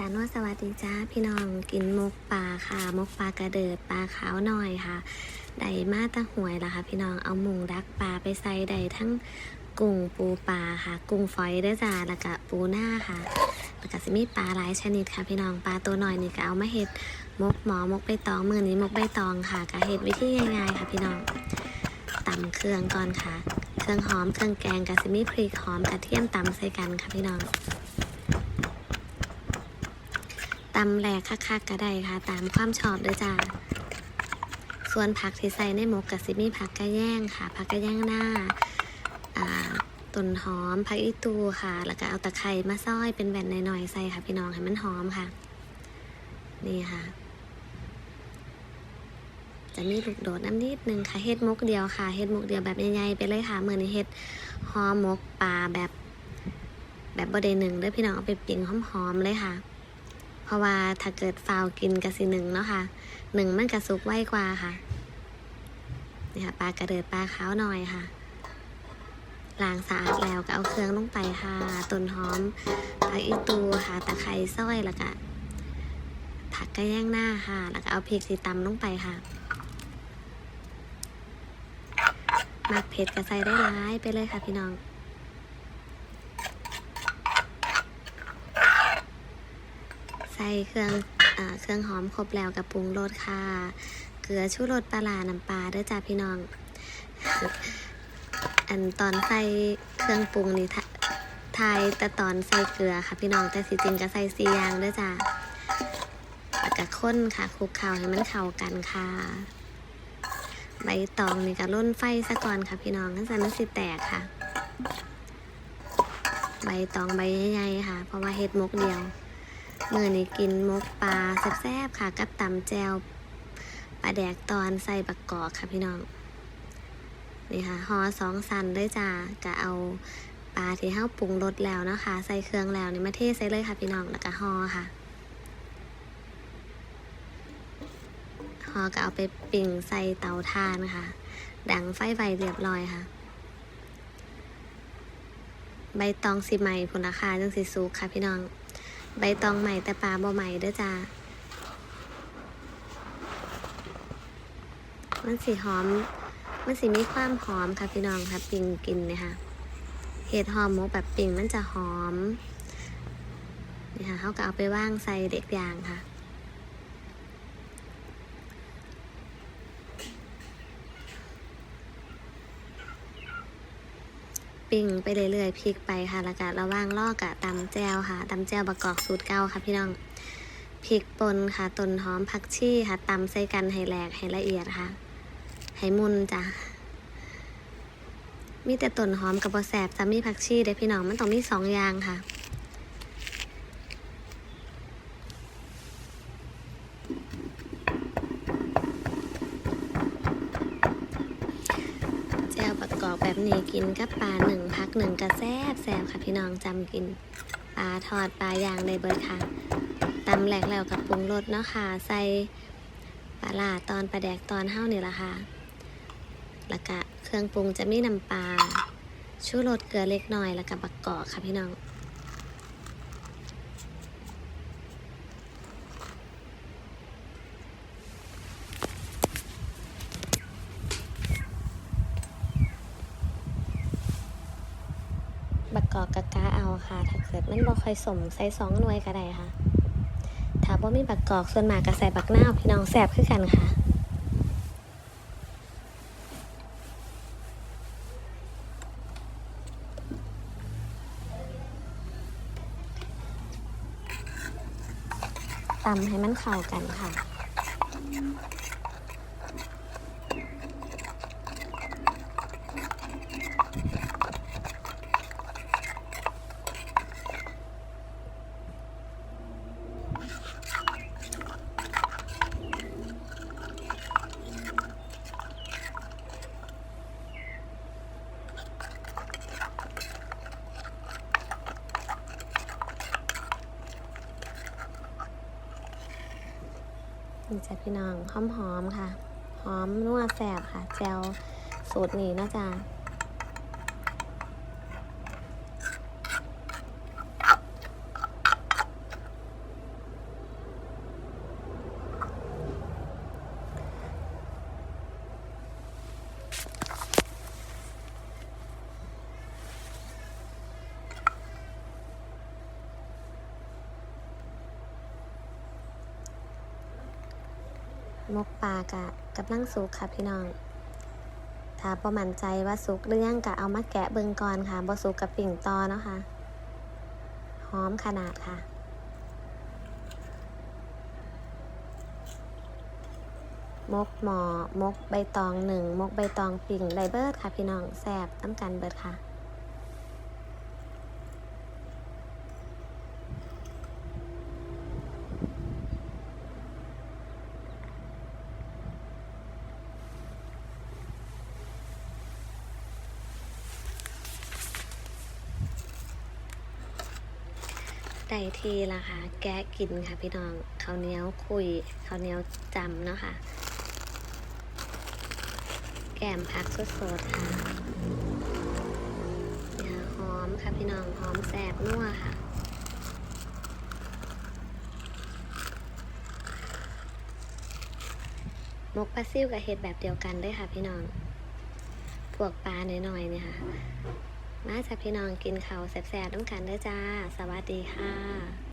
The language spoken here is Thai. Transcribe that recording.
สานวสวัสดีจ้าพี่น้องกินมกปลาค่ะ มกปลากระเดิดปลาขาวหน่อยค่ะได้มาตะหวยละค่ะ พี่น้องเอามุงดักปลาไปใส่ได้ทั้งกุ้งปูปลาค่ะ กุ้งฝอยด้อจ้าแล้วก็ปูหน้าค่ะแล้วก็จะมีปลาหลายชนิดค่ะ พี่น้องปลาตัวหน่อยนี่ก็เอามาเห็ดมกหมอมกใบตองมือนี้มกใบตองค่ะก็เห็ดวิธีง่ายๆค่ะ พี่น้องตำเครื่องก่อนค่ะ เครื่องหอมเครื่องแกงกับซิมีพริกหอมกระเทียมตำใส่กันค่ะพี่น้อง ตำแหลกคักๆก็ได้ค่ะ ตามความชอบเด้อจ้าส่วนผักที่ใส่ในหมกกับซิมีผักกระแยงค่ะ ผักกระแยงหน้าต้นหอมผักอีตูค่ะ แล้วก็เอาตะไคร้มาซอยเป็นแผ่นหน่อยๆใส่ค่ะ พี่น้องให้มันหอมค่ะ นี่ค่ะ จะมีลูกโดดน้ำนิดนึงค่ะเฮ็ดมกเดียวค่ะเฮ็ดมกเดียวแบบใหญ่ๆไปเลยค่ะเมือนี้เฮ็ดหอมมกปลาแบบ แบบบดเดหนึ่งด้อพี่น้องเอาไปปิ้งหอมๆเลยค่ะ เพราะว่าถ้าเกิดฟาวกินกะสิหนึ่งเนาะค่ะหนึ่งมันกระสุกไวกว่าค่ะนี่ค่ะปลากระเดิดปลาขาวหน่อยค่ะล้างสะอาดแล้วก็เอาเครื่องลงไปค่ะต้นหอมผักอีตูค่ะตะไคร้ซอยแล้วก็ผักกระแยงหน้าค่ะ แล้วก็เอาพริกสีตำลงไปค่ะมักเผ็ดกระใส่ได้ร้ายไปเลยค่ะพี่น้อง ใส่เครื่องเอเครื่องหอมครบแล้วกับปรุงรสค่ะ เกลือชูรสปลาร้าน้ำปลาเด้อจ้าพี่น้อง อันตอนใส่เครื่องปรุงนี่ทะทายแต่ตอนใส่เกลือค่ะพี่น้องแต่สิจริงก็ใส่สีอย่างเด้อจ้าแล้วก็ข้นค่ะคลุกเคล้าให้มันเข้ากันค่ะใบตองนี่ก็ร่นไฟซะก่อนค่ะพี่น้องงั้นจะมันสิแตกค่ะ ใบตองใบใหญ่ๆค่ะ เพราะว่าเฮ็ดมกเดียว เมื่อนี้กินมกปลาแซ่บๆค่ะ กับตำแจวปลาแดกตอนใส่บักกอกค่ะพี่น้อง นี่ค่ะห่อสองสันด้วยจ้าก็เอาปลาที่เฮาปรุงรสแล้วนะคะ ใส่เครื่องแล้วนี่มาเทใส่เลยค่ะพี่น้องแล้วก็ห่อค่ะห่อก็เอาไปปิ่งใส่เตาถ่านค่ะ ดังไฟไวเรียบร้อยค่ะ ใบตองสีใหม่ผลราคาจังสีสุกค่ะพี่น้อง ใบตองใหม่แต่ปลาบ่ใหม่เด้อจ้ามันสีหอม มันสีมีความหอมค่ะพี่น้องค่ะปิ่งกินเนี่ยค่ะเห็ดหอมหมกแบบปิ่งมันจะหอมนี่ค่ะเขาก็เอาไปว่างใส่เด็กยางค่ะ ปิ้งไปเรื่อยๆพลิกไปค่ะแล้วก็ระว่างลอกกะตำแจวค่ะตำแจวบะกอกสูตรเก่าค่ะพี่น้องพริกป่นค่ะต้นหอมผักชีค่ะตำใส่กันให้แหลกให้ละเอียดค่ะให้มุนจ้ะมีแต่ต้นหอมกับบะแสบจะมีผักชีเด้พี่น้องมันต้องมีสองอย่างค่ะ แจวประ กอกแบบนี้กินกับปลาหนึ่งพักหนึ่งกระแซบแซบค่ะพี่น้องจำกินปลาทอดปลาย่างในเบิร์ดค่ะตำแหลกแล้วกับปรุงรสเนาะค่ะ ใส่ปลาลาตอนปลาแดกตอนเฮ้านี่ละค่ะแล้วก็เครื่องปรุงจะมีน้ำปลาชูรสเกลือเล็กน้อยแล้วก็บักกอกค่ะพี่น้อง บักกอกกะกะเอาค่ะ ถ้าเกิดมันบ่ค่อยสมใส่สองหน่วยก็ได้ค่ะ ถ้าบ่มีบักกอกส่วนมากก็ใส่บักนาวพี่น้องแซ่บคือกันค่ะตำให้มันเข้ากันค่ะ นี่จ้ะพี่น้องหอมหอมๆค่ะ หอมนัวแสบค่ะ แจวสูตรนี้นะจ๊ะ มกปลากะกับลังสุกค่ะพี่น้อง ถ้าประมั่นใจว่าสุกหรืองกะเอามาแกะเบิงก่อนค่ะบ่สุกกับปิ่งตอเนาะค่ะ หอมขนาดค่ะมกหมอมกใบตองหนึ่งมกใบตองปิ่งไดเบิร์ดค่ะพี่น้องแซบน้ำกันเบิร์ดค่ะ ได้ทีละค่ะแกะกินค่ะพี่น้องข้าวเหนียวคุยข้าวเหนียวจำเนาะค่ะ แกมผักสดๆค่ะเนี่ยหอมค่ะพี่น้องหอมแสบนัวค่ะมกปลาซิ่วกับเห็ดแบบเดียวกันด้วยค่ะพี่น้อง พวกปลาหน่อยๆเนี่ยค่ะ มาจากพี่น้องกินข้าวแสบๆต้องกันเด้อจ้า สวัสดีค่ะ